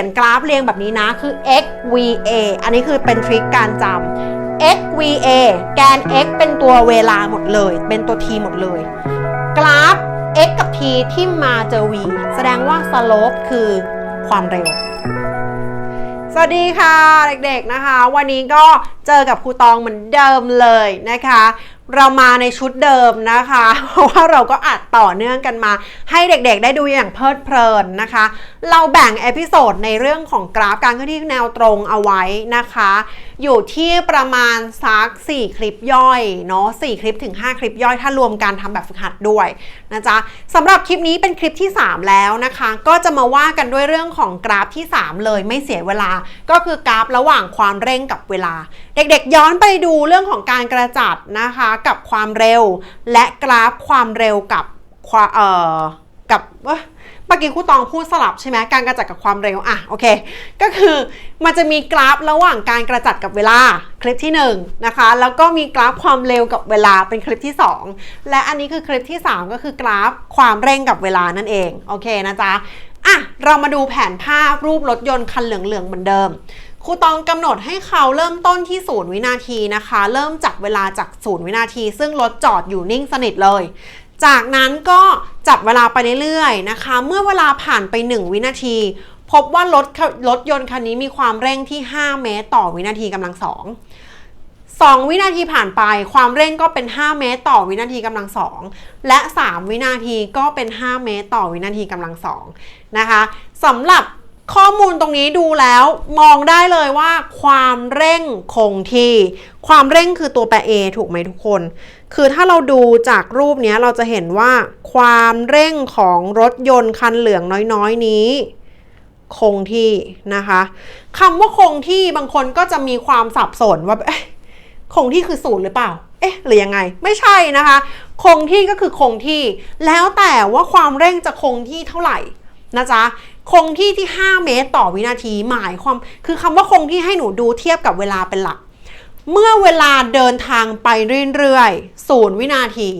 ็นกราฟเรียงแบบนี้นะคือ x v a อันนี้คือเป็นทริคการจำ x v a แกน x เป็นตัวเวลาหมดเลย เป็นตัว t หมดเลย กราฟ x กับ t ที่มาเจอ v แสดงว่า slope คือความเร็ว สวัสดีค่ะเด็กๆนะคะ วันนี้ก็เจอกับครูตองเหมือนเดิมเลยนะคะ เรามาในชุดเดิมนะคะ เพราะว่าเราก็อัดต่อเนื่องกันมา ให้เด็กๆ ได้ดูอย่างเพลิดเพลินนะคะ เราแบ่งเอพิโซดในเรื่องของกราฟการเคลื่อนที่แนวตรงเอาไว้นะคะ อยู่ที่ประมาณสัก4 คลิปย่อยเนาะ4คลิปถึง 5 คลิปย่อย ถ้ารวมการทำแบบฝึกหัดด้วยนะจ๊ะสำหรับคลิปนี้เป็นคลิปที่ 3 แล้วนะคะ ก็จะมาว่ากันด้วยเรื่องของกราฟที่ 3 เลยไม่เสียเวลา ก็คือกราฟระหว่างความเร่งกับเวลา เด็กๆ ย้อนไปดูเรื่องของการกระจัดนะคะ กับความเร็ว และกราฟความเร็วกับความเอ่อกับเอ้ ยเมื่อกี้ครูตองพูดสลับใช่ไหมการกระจัดกับความเร็วอะโอเค ก็คือมันจะมีกราฟระหว่างการกระจัดกับเวลาคลิปที่1นะคะแล้วก็มีกราฟความเร็วกับเวลาเป็นคลิปที่ 2 และอันนี้คือคลิปที่ 3 ก็คือกราฟความเร่งกับเวลานั่นเองโอเคนะจ๊ะอะเรามาดูแผนภาพรูปรถยนต์คันเหลืองๆเหมือนเดิมครูตองกำหนดให้เขาเริ่มต้นที่ศูนย์วินาทีนะคะ เริ่มจับเวลาจากศูนย์วินาที ซึ่งรถจอดอยู่นิ่งสนิทเลย จากนั้นก็จับเวลาไปเรื่อยๆนะคะ เมื่อเวลาผ่านไป 1 วินาที พบว่ารถรถยนต์คันนี้มีความเร่งที่ 5 เมตร ต่อวินาทีกำลังสอง2วินาทีผ่านไปความเร่งก็เป็น 5 เมตร ต่อวินาทีกำลังสองและ 3 วินาทีก็เป็น 5 เมตร ต่อวินาทีกำลังสองนะคะสำหรับข้อมูลตรงนี้ดูแล้วมองได้เลยว่า ความเร่งคงที่ ความเร่งคือตัวแปร A ถูกไหมทุกคน คือถ้าเราดูจากรูปนี้เราจะเห็นว่าความเร่งของรถยนต์คันเหลืองน้อยๆนี้ คงที่นะคะคำว่าคงที่บางคนก็จะมีความสับสนว่าคงที่คือศูนย์หรือเปล่า เอ๊ะ หรือยังไง ไม่ใช่นะคะ คงที่ก็คือคงที่ แล้วแต่ว่าความเร่งจะคงที่เท่าไหร่นะจ๊ะ คงที่ที่ 5 เมตรต่อวินาที หมายความ คือคำว่าคงที่ให้หนูดูเทียบกับเวลาเป็นหลัก เมื่อเวลาเดินทางไปเรื่อยๆศูนย์วินาที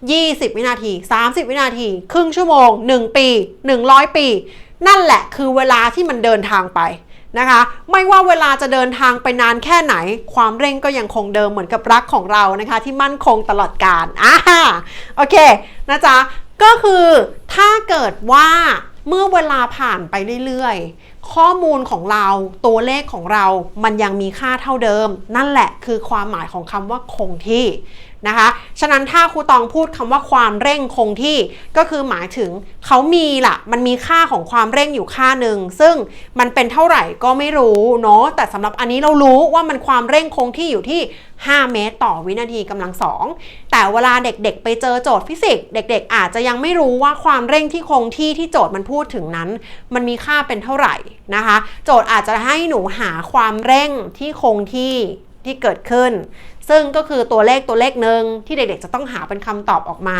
20 วินาที 30 วินาที ครึ่งชั่วโมง 1 ปี 100 ปี นั่นแหละคือเวลาที่มันเดินทางไปนะคะ ไม่ว่าเวลาจะเดินทางไปนานแค่ไหน ความเร่งก็ยังคงเดิมเหมือนกับรักของเรานะคะ ที่มั่นคงตลอดกาลอ่าโอเคนะจ๊ะก็คือถ้าเกิดว่าเมื่อเวลาผ่านไปเรื่อย ข้อมูลของเราตัวเลขของเรามันยังมีค่าเท่าเดิม นั่นแหละคือความหมายของคำว่าคงที่ นะคะ ฉะนั้นถ้าครูตองพูดคำว่าความเร่งคงที่ก็คือหมายถึงเขามีละมันมีค่าของความเร่งอยู่ค่าหนึ่งซึ่งมันเป็นเท่าไหร่ก็ไม่รู้เนาะแต่สำหรับอันนี้เรารู้ว่ามันความเร่งคงที่อยู่ที่ 5 เมตร ต่อวินาทีกำลังสองแต่เวลาเด็กๆ ไปเจอโจทย์ฟิสิกส์เด็ก ๆ อาจจะยังไม่รู้ว่าความเร่งที่คงที่ที่โจทย์มันพูดถึงนั้น มันมีค่าเป็นเท่าไหร่นะคะ โจทย์อาจจะให้หนูหาความเร่งที่คงที่ ที่เกิดขึ้น ซึ่งก็คือตัวเลขตัวเลขหนึ่งที่เด็กๆจะต้องหาเป็นคำตอบออกมา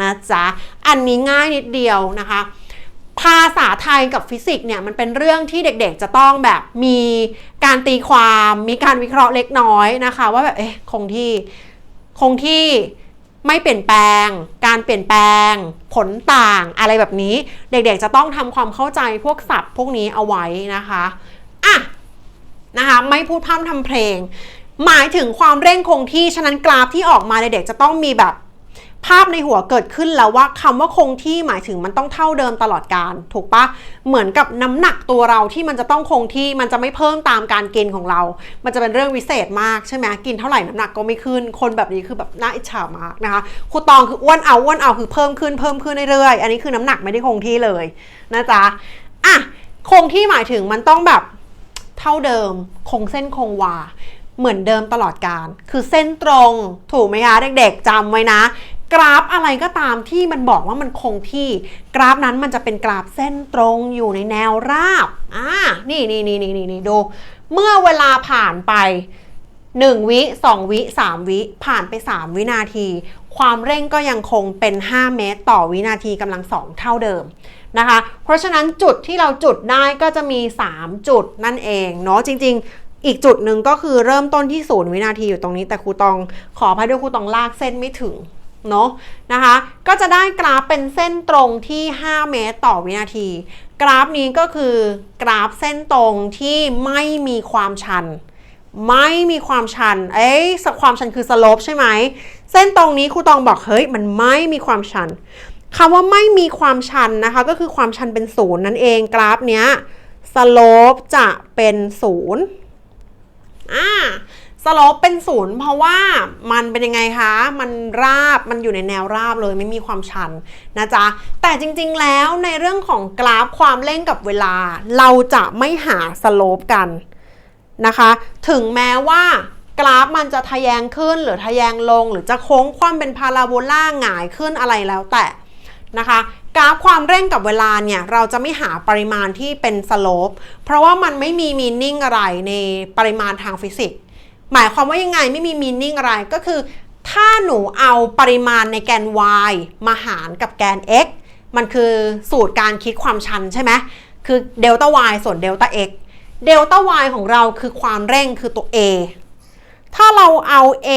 นะจ๊ะ อันนี้ง่ายนิดเดียวนะคะ ภาษาไทยกับฟิสิกส์เนี่ยมันเป็นเรื่องที่เด็กๆจะต้องแบบมีการตีความ มีการวิเคราะห์เล็กน้อยนะคะ ว่าแบบเอ๊ะคงที่คงที่ไม่เปลี่ยนแปลง การเปลี่ยนแปลง ผลต่าง อะไรแบบนี้ เด็กๆจะต้องทำความเข้าใจพวกศัพท์พวกนี้เอาไว้นะคะ อะ นะคะ ไม่พูดพร่ำทำเพลง หมายถึงความเร่งคงที่ฉะนั้นกราฟที่ออกมาในเด็กจะต้องมีแบบภาพในหัวเกิดขึ้นแล้วว่าคำว่าคงที่หมายถึงมันต้องเท่าเดิมตลอดการ ถูกปะเหมือนกับน้ำหนักตัวเราที่มันจะต้องคงที่มันจะไม่เพิ่มตามการกินของเรา มันจะเป็นเรื่องวิเศษมากใช่ไหมกินเท่าไหร่น้ำหนักก็ไม่ขึ้น คนแบบนี้คือแบบน่าอิจฉามากนะคะครูตองคืออ้วนเอาอ้วนเอาคือเพิ่มขึ้นเพิ่มขึ้นเรื่อยๆอันนี้คือน้ำหนักไม่ได้คงที่เลยนะจ๊ะอะคงที่หมายถึงมันต้องแบบเท่าเดิม คงเส้นคงวา เหมือนเดิมตลอดการ คือเส้นตรงถูกไหมคะเด็กๆจำไว้นะ กราฟอะไรก็ตามที่มันบอกว่ามันคงที่ กราฟนั้นมันจะเป็นกราฟเส้นตรงอยู่ในแนวราบอ่านี่นี่นี่นี่นี่ดู เมื่อเวลาผ่านไป 1 วิ 2 วิ 3 วิ ผ่านไป 3 วินาที ความเร่งก็ยังคงเป็น 5 เมตร ต่อวินาทีกำลังสองเท่าเดิมนะคะ เพราะฉะนั้นจุดที่เราจุดได้ก็จะมี 3 จุดนั่นเองเนาะจริง ๆ อีกจุดหนึ่งก็คือเริ่มต้นที่ศูนย์วินาทีอยู่ตรงนี้ แต่ครูตองขออภัยด้วยครูตองลากเส้นไม่ถึงเนาะนะคะ ก็จะได้กราฟเป็นเส้นตรงที่ 5 เมตรต่อวินาทีกกราฟนี้ก็คือกราฟเส้นตรงที่ไม่มีความชัน ไม่มีความชัน เอ้ยความชันคือสโลปใช่ไหม เส้นตรงนี้ครูตองบอกเฮ้ย มันไม่มีความชันคำว่าไม่มีความชันนะคะ ก็คือความชันเป็นศูนย์นั่นเองกราฟเนี้ยสโลปจะเป็นศูนย์ อ่าสโลปเป็นศูนย์เพราะว่ามันเป็นยังไงคะ มันราบมันอยู่ในแนวราบเลยไม่มีความชันนะจ๊ะ แต่จริงๆแล้วในเรื่องของกราฟความเร่งกับเวลา เราจะไม่หาสโลปกันนะคะ ถึงแม้ว่ากราฟมันจะทะแยงขึ้นหรือทะแยงลง หรือจะโค้งคว่ำเป็นพาราโบลาหงายขึ้นอะไรแล้วแต่นะคะ กราฟความเร่งกับเวลาเนี่ยเราจะไม่หาปริมาณที่เป็นสโลปเพราะว่ามันไม่มีมีนิ่งอะไรในปริมาณทางฟิสิกส์หมายความว่ายังไงไม่มีมีนิ่งอะไรก็คือ ถ้าหนูเอาปริมาณในแกน y มาหารกับแกน x มันคือสูตรการคิดความชันใช่ไหมคือเดลต้า y ส่วนเดลต้า x เดลต้า y ของเราคือความเร่งคือตัว a ถ้าเราเอา a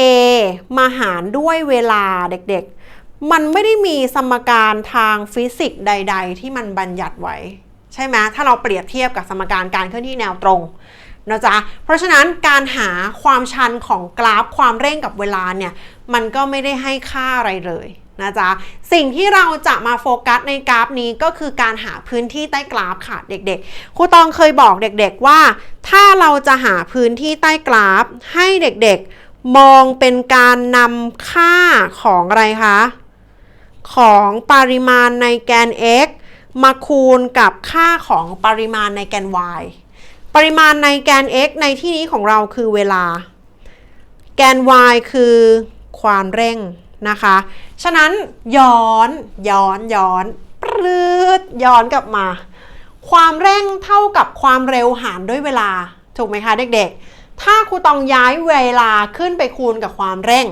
มาหารด้วยเวลาเด็กๆ มันไม่ได้มีสมการทางฟิสิกส์ใด ๆ ที่มันบัญญัติไว้ ใช่ไหมถ้าเราเปรียบเทียบกับสมการการเคลื่อนที่แนวตรงนะจ๊ะเพราะฉะนั้นการหาความชันของกราฟความเร่งกับเวลาเนี่ยมันก็ไม่ได้ให้ค่าอะไรเลยนะจ๊ะสิ่งที่เราจะมาโฟกัสในกราฟนี้ก็คือการหาพื้นที่ใต้กราฟค่ะเด็กๆครูตองเคยบอกเด็กๆว่า ถ้าเราจะหาพื้นที่ใต้กราฟให้เด็กๆ มองเป็นการนำค่าของอะไรคะ ของปริมาณในแกน x มาคูณกับค่าของปริมาณในแกน y ปริมาณในแกน x ในที่นี้ของเราคือเวลา แกน y คือความเร่งนะคะ ฉะนั้นย้อนย้อนย้อนปรืดย้อนกลับมา ความเร่งเท่ากับความเร็วหารด้วยเวลา ถูกไหมคะเด็กๆ ถ้าครูต้องย้ายเวลาขึ้นไปคูณกับความเร่ง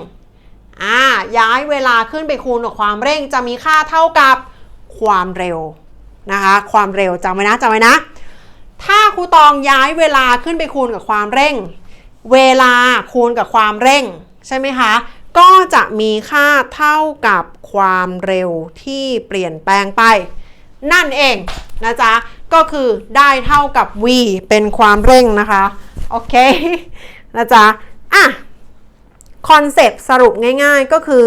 อ่าย้ายเวลาขึ้นไปคูณกับความเร่งจะมีค่าเท่ากับความเร็วนะคะความเร็วจำไว้นะจำไว้นะ ถ้าครูตองย้ายเวลาขึ้นไปคูณกับความเร่ง เวลาคูณกับความเร่งใช่ไหมคะก็จะมีค่าเท่ากับความเร็วที่เปลี่ยนแปลงไป นั่นเองนะจ๊ะก็คือได้เท่ากับ v เป็นความเร่งนะคะ โอเค นะจ๊ะอะ คอนเซปต์สรุปง่ายๆก็คือ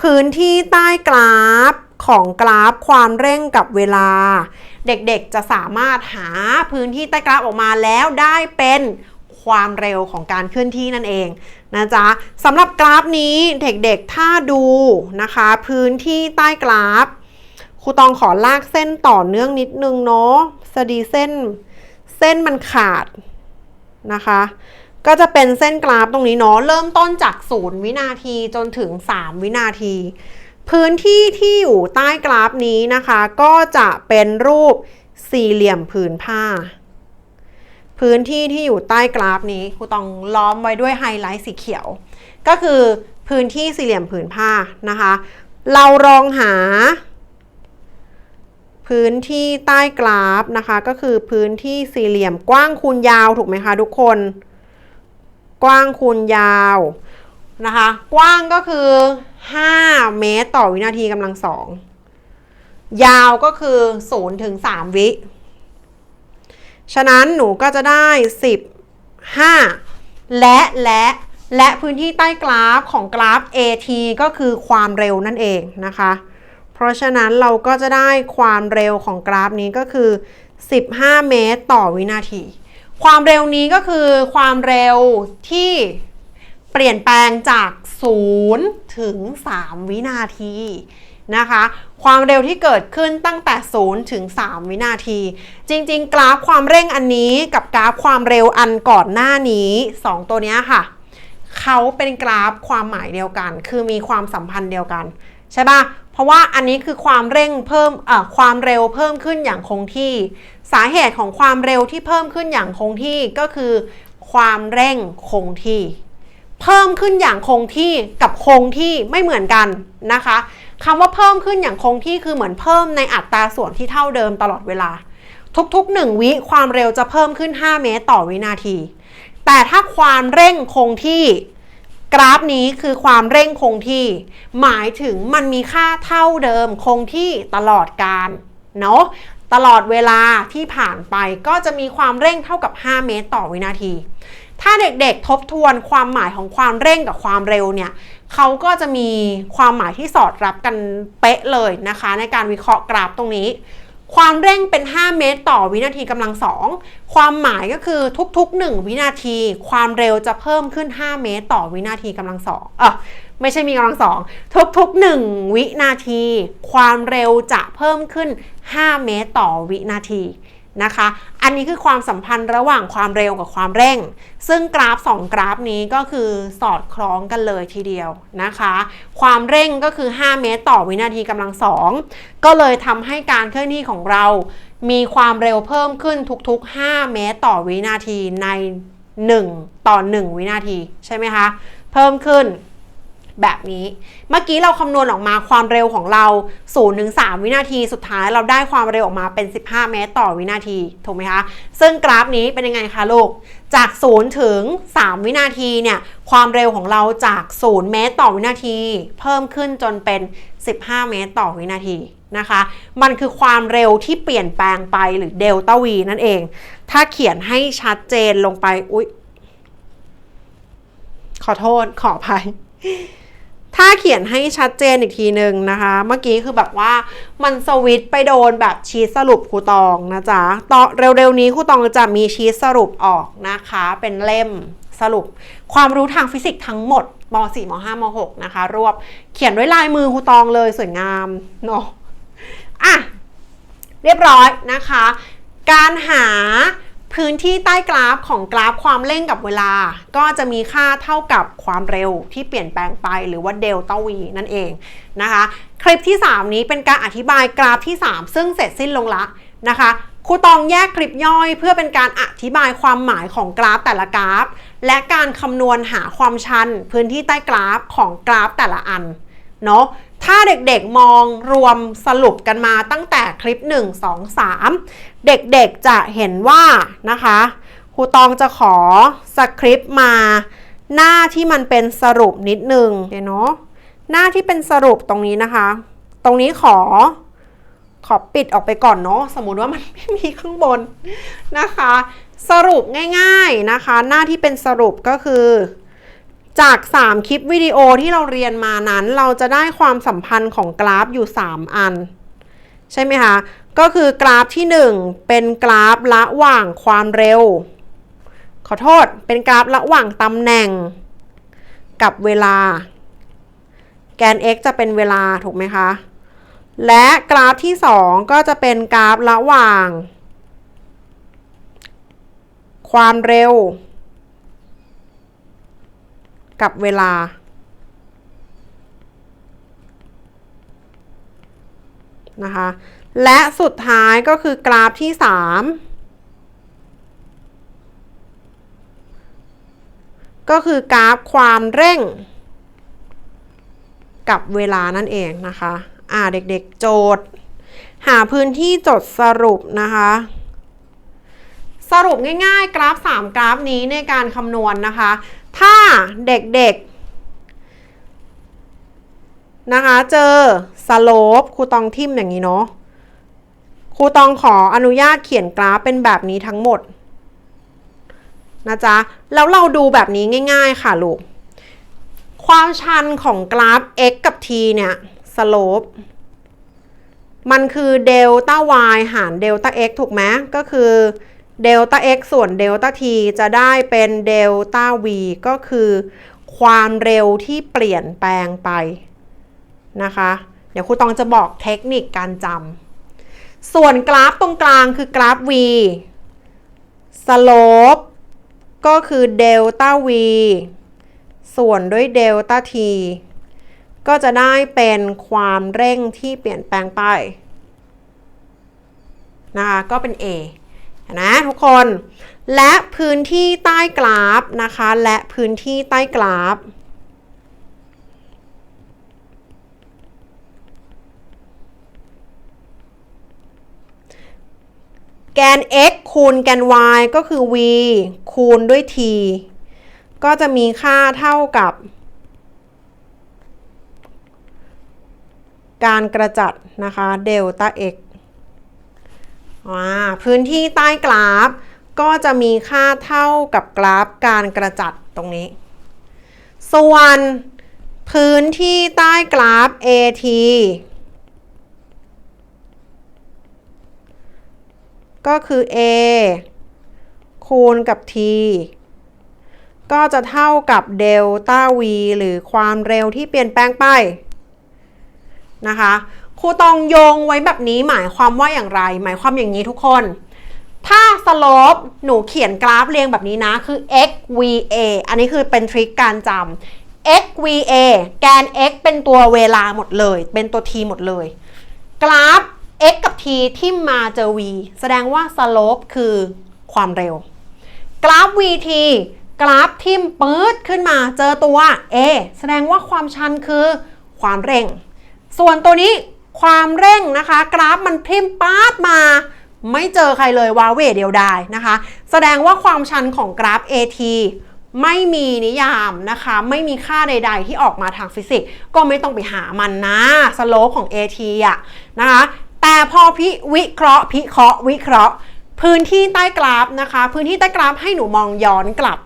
พื้นที่ใต้กราฟของกราฟความเร่งกับเวลา เด็กๆจะสามารถหาพื้นที่ใต้กราฟออกมาแล้วได้เป็นความเร็วของการเคลื่อนที่นั่นเองนะจ๊ะสำหรับกราฟนี้เด็กๆถ้าดูนะคะ พื้นที่ใต้กราฟครูตองขอลากเส้นต่อเนื่องนิดนึงเนาะสดีเส้น เส้นมันขาดนะคะ ก็จะเป็นเส้นกราฟตรงนี้เนาะเริ่มต้นจาก 0 วินาทีจนถึง 3 วินาที พื้นที่ที่อยู่ใต้กราฟนี้นะคะ ก็จะเป็นรูปสี่เหลี่ยมผืนผ้า พื้นที่ที่อยู่ใต้กราฟนี้ครูต้องล้อมไว้ด้วยไฮไลท์สีเขียว ก็คือพื้นที่สี่เหลี่ยมผืนผ้านะคะ เราลองหา พื้นที่ใต้กราฟนะคะ ก็คือพื้นที่สี่เหลี่ยมกว้างคูณยาวถูกไหมคะทุกคน กว้างคูณยาวนะคะ กว้างก็คือ 5 เมตรต่อวินาทีกำลังสองยาวก็คือ0ถึง3วิ ฉะนั้นหนูก็จะได้15และและและพื้นที่ใต้กราฟของกราฟ AT ก็คือความเร็วนั่นเองนะคะ เพราะฉะนั้นเราก็จะได้ความเร็วของกราฟนี้ก็คือ 15 เมตรต่อวินาที ความเร็วนี้ก็คือความเร็วที่เปลี่ยนแปลงจาก 0 ถึง 3 วินาทีนะคะ ความเร็วที่เกิดขึ้นตั้งแต่ 0 ถึง 3 วินาที จริง ๆ กราฟความเร่งอันนี้กับกราฟความเร็วอันก่อนหน้านี้ 2 ตัวเนี้ยค่ะ เขาเป็นกราฟความหมายเดียวกัน คือมีความสัมพันธ์เดียวกัน ใช่ปะ เพราะว่าอันนี้คือความเร่งเพิ่มความเร็วเพิ่มขึ้นอย่างคงที่ สาเหตุของความเร็วที่เพิ่มขึ้นอย่างคงที่ก็คือ ความเร่งคงที่ เพิ่มขึ้นอย่างคงที่กับคงที่ไม่เหมือนกันนะคะคำว่าเพิ่มขึ้นอย่างคงที่คือเหมือนเพิ่มในอัตราส่วนที่เท่าเดิมตลอดเวลา ทุกๆ 1 วิความเร็วจะเพิ่มขึ้น 5 เมตรต่อวินาที แต่ถ้าความเร่งคงที่ กราฟนี้คือความเร่งคงที่ หมายถึงมันมีค่าเท่าเดิมคงที่ตลอดการเนาะตลอดเวลาที่ผ่านไปก็จะมีความเร่งเท่ากับ 5 เมตรต่อวินาที ถ้าเด็กๆทบทวนความหมายของความเร่งกับความเร็วเนี่ยเขาก็จะมีความหมายที่สอดรับกันเป๊ะเลยนะคะ ในการวิเคราะห์กราฟตรงนี้ ความเร่งเป็น 5 เมตร ต่อวินาทีกำลังสองความหมายก็คือทุกๆ 1 วินาที ความเร็วจะเพิ่มขึ้น 5 เมตร ต่อวินาทีกำลังสองเออไม่ใช่มีกำลังสองทุกๆ 1 วินาที ความเร็วจะเพิ่มขึ้น 5 เมตร ต่อวินาที นะคะ อันนี้คือความสัมพันธ์ระหว่างความเร็วกับความเร่ง ซึ่งกราฟ 2 กราฟนี้ก็คือสอดคล้องกันเลยทีเดียวนะคะ ความเร่งก็คือ 5 เมตรต่อวินาทีกำลังสองก็เลยทำให้การเคลื่อนที่ของเรา มีความเร็วเพิ่มขึ้นทุกๆ 5 เมตรต่อวินาทีใน 1 ต่อ 1 วินาทีใช่ไหมคะ เพิ่มขึ้น แบบนี้ เมื่อกี้เราคำนวณออกมาความเร็วของเรา0ถึง3วินาที สุดท้ายเราได้ความเร็วออกมาเป็น 15 เมตรต่อวินาที ถูกไหมคะ ซึ่งกราฟนี้เป็นยังไงคะลูก จาก 0 ถึง 3 วินาทีเนี่ย ความเร็วของเราจาก 0 เมตรต่อวินาที เพิ่มขึ้นจนเป็น 15 เมตรต่อวินาทีนะคะ มันคือความเร็วที่เปลี่ยนแปลงไปหรือเดลต้าวีนั่นเอง ถ้าเขียนให้ชัดเจนลงไป อุ๊ย ขอโทษ ขออภัย ถ้าเขียนให้ชัดเจนอีกทีหนึ่งนะคะ เมื่อกี้คือแบบว่ามันสวิตไปโดนแบบชีทสรุปครูตองนะจ๊ะตอเร็วๆนี้ครูตองจะมีชีทสรุปออกนะคะ เป็นเล่มสรุป ความรู้ทางฟิสิกส์ทั้งหมดม .4 ม .5 ม .6 นะคะ รวบเขียนด้วยลายมือครูตองเลยสวยงามเนาะอะเรียบร้อยนะคะ การหา พื้นที่ใต้กราฟของกราฟความเร่งกับเวลา ก็จะมีค่าเท่ากับความเร็วที่เปลี่ยนแปลงไปหรือว่าเดลต้าวีนั่นเองนะคะคลิปที่ 3 นี้เป็นการอธิบายกราฟที่ 3 ซึ่งเสร็จสิ้นลงละนะคะครูตองแยกคลิปย่อย เพื่อเป็นการอธิบายความหมายของกราฟแต่ละกราฟ และการคำนวณหาความชัน พื้นที่ใต้กราฟของกราฟแต่ละอันเนาะ ถ้าเด็กๆมองรวมสรุปกันมาตั้งแต่คลิป 1 2 3 เด็กๆจะเห็นว่านะคะครูตองจะขอสคริปต์มาหน้าที่มันเป็นสรุปนิดนึงเนาะหน้าที่เป็นสรุปตรงนี้นะคะ ตรงนี้ขอขอปิดออกไปก่อนเนาะสมมุติว่ามันไม่มีข้างบนนะคะ สรุปง่าย ๆนะคะ หน้าที่เป็นสรุปก็คือ จาก 3 คลิปวิดีโอที่เราเรียนมานั้น เราจะได้ความสัมพันธ์ของกราฟอยู่ 3 อัน ใช่ไหมคะ ก็คือกราฟที่ 1 เป็นกราฟระหว่างความเร็ว ขอโทษเป็นกราฟระหว่างตำแหน่ง กับเวลา แกน x จะเป็นเวลาถูกไหมคะ และกราฟที่ 2 ก็จะเป็นกราฟระหว่าง ความเร็ว กับเวลา นะคะ และสุดท้ายก็คือกราฟที่ 3 ก็คือกราฟความเร่ง กับเวลานั่นเองนะคะ อ่าเด็กๆโจทย์ หาพื้นที่จดสรุปนะคะสรุปง่ายๆ กราฟ 3 กราฟนี้ในการคำนวณนนะคะ ถ้าเด็กๆนะคะเจอสโลปครูตองทิมอย่างนี้เนาะครูตองขออนุญาตเขียนกราฟเป็นแบบนี้ทั้งหมดนะจ๊ะแล้วเราดูแบบนี้ง่าย ๆ ค่ะลูก ความชันของกราฟ x กับ t เนี่ยสโลปมันคือเดลต้า y หารเดลต้า x ถูกไหมก็คือ เดลต้า x ส่วนเดลต้า t จะได้เป็นเดลต้า v ก็คือ ความเร็วที่เปลี่ยนแปลงไปนะคะ เดี๋ยวครูตองจะบอกเทคนิคการจำ ส่วนกราฟตรงกลางคือกราฟ v slope ก็คือเดลต้า v ส่วนด้วยเดลต้า t ก็จะได้เป็นความเร่งที่เปลี่ยนแปลงไปนะคะก็เป็น A นะทุกคน และพื้นที่ใต้กราฟนะคะ และพื้นที่ใต้กราฟแกน x คูณแกน y ก็คือ v คูณด้วย t ก็จะมีค่าเท่ากับ การกระจัดนะคะเดลต้า x อ่า พื้นที่ใต้กราฟก็จะมีค่าเท่ากับกราฟการกระจัดตรงนี้ ส่วนพื้นที่ใต้กราฟ AT ก็คือ A คูณกับ T ก็จะเท่ากับเดลต้า V หรือความเร็วที่เปลี่ยนแปลงไปนะคะ ครูตองโยงไว้แบบนี้หมายความว่าอย่างไร หมายความอย่างนี้ทุกคน ถ้าสโลปหนูเขียนกราฟเรียงแบบนี้นะคือ x v a อันนี้คือเป็นทริคการจำ x v a แกน x เป็นตัวเวลาหมดเลย เป็นตัว t หมดเลย กราฟ x กับ t ที่มาเจอ v แสดงว่าสโลปคือความเร็ว กราฟ vt กราฟทิมปื๊ดขึ้นมาเจอตัว a แสดงว่าความชันคือความเร่ง ส่วนตัวนี้ ความเร่งนะคะ กราฟมันพิมพ์ปาดมา ไม่เจอใครเลยวาเวเดียวดายนะคะ แสดงว่าความชันของกราฟ AT ไม่มีนิยามนะคะ ไม่มีค่าใด ๆ ที่ออกมาทางฟิสิกส์ก็ไม่ต้องไปหามันนะสโลปของ AT อะนะคะ แต่พอพิวิเคราะห์พิเคราะห์วิเคราะห์ พื้นที่ใต้กราฟนะคะ พื้นที่ใต้กราฟให้หนูมองย้อนกลับ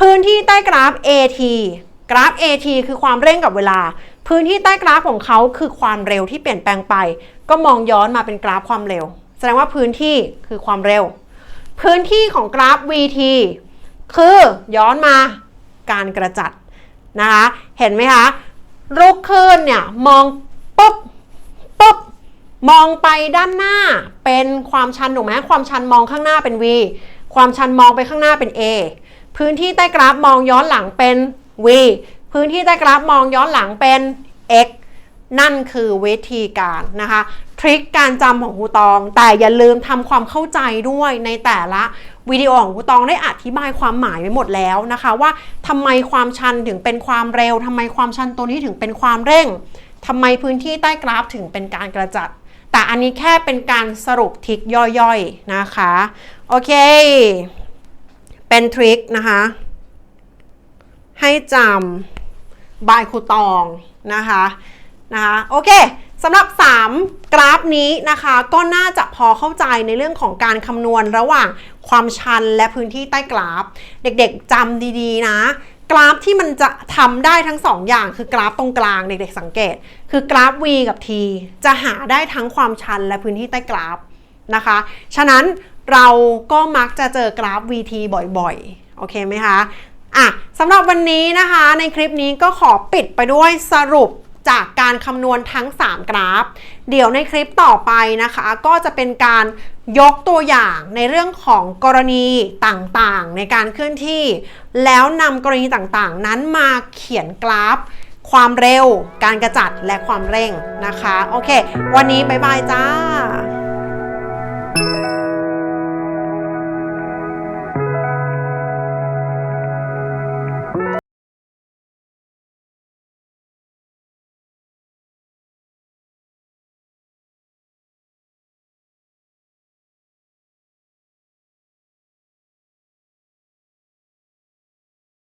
พื้นที่ใต้กราฟ AT กราฟ AT คือความเร่งกับเวลา พื้นที่ใต้กราฟของเขาคือความเร็วที่เปลี่ยนแปลงไป ก็มองย้อนมาเป็นกราฟความเร็ว แสดงว่าพื้นที่คือความเร็ว พื้นที่ของกราฟ VT คือย้อนมาการกระจัดนะคะ เห็นไหมคะลูกคลื่นเนี่ยมองปุ๊บปุ๊บมองไปด้านหน้าเป็นความชันถูกไหมความชันมองข้างหน้าเป็น v ความชันมองไปข้างหน้าเป็น a พื้นที่ใต้กราฟมองย้อนหลังเป็น v พื้นที่ใต้กราฟมองย้อนหลังเป็น x นั่นคือวิธีการนะคะทริคการจำของครูตอง แต่อย่าลืมทำความเข้าใจด้วยในแต่ละวิดีโอของครูตองได้อธิบายความหมายไว้หมดแล้วนะคะ ว่าทำไมความชันถึงเป็นความเร็วทำไมความชันตัวนี้ถึงเป็นความเร่งทำไมพื้นที่ใต้กราฟถึงเป็นการกระจัด แต่อันนี้แค่เป็นการสรุปทริคย่อยๆนะคะ โอเค เป็นทริคนะคะ ให้จำ บายครูตองนะคะนะคะโอเคสำหรับ 3 กราฟนี้นะคะก็น่าจะพอเข้าใจในเรื่องของการคำนวณระหว่างความชันและพื้นที่ใต้กราฟ เด็กๆจำดีๆนะ กราฟที่มันจะทำได้ทั้ง 2อย่างคือกราฟตรงกลางเด็กๆสังเกต คือกราฟ v กับ t จะหาได้ทั้งความชันและพื้นที่ใต้กราฟนะคะ ฉะนั้นเราก็มักจะเจอกราฟ vt บ่อยๆ โอเคไหมคะ อะสำหรับวันนี้นะคะในคลิปนี้ก็ขอปิดไปด้วยสรุปจากการคำนวณทั้ง 3 กราฟ เดี๋ยวในคลิปต่อไปนะคะ ก็จะเป็นการยกตัวอย่างในเรื่องของกรณีต่างๆ ในการเคลื่อนที่ แล้วนำกรณีต่างๆ นั้นมาเขียนกราฟ ความเร็ว การกระจัดและความเร่งนะคะ โอเค วันนี้บ๊ายบายจ้า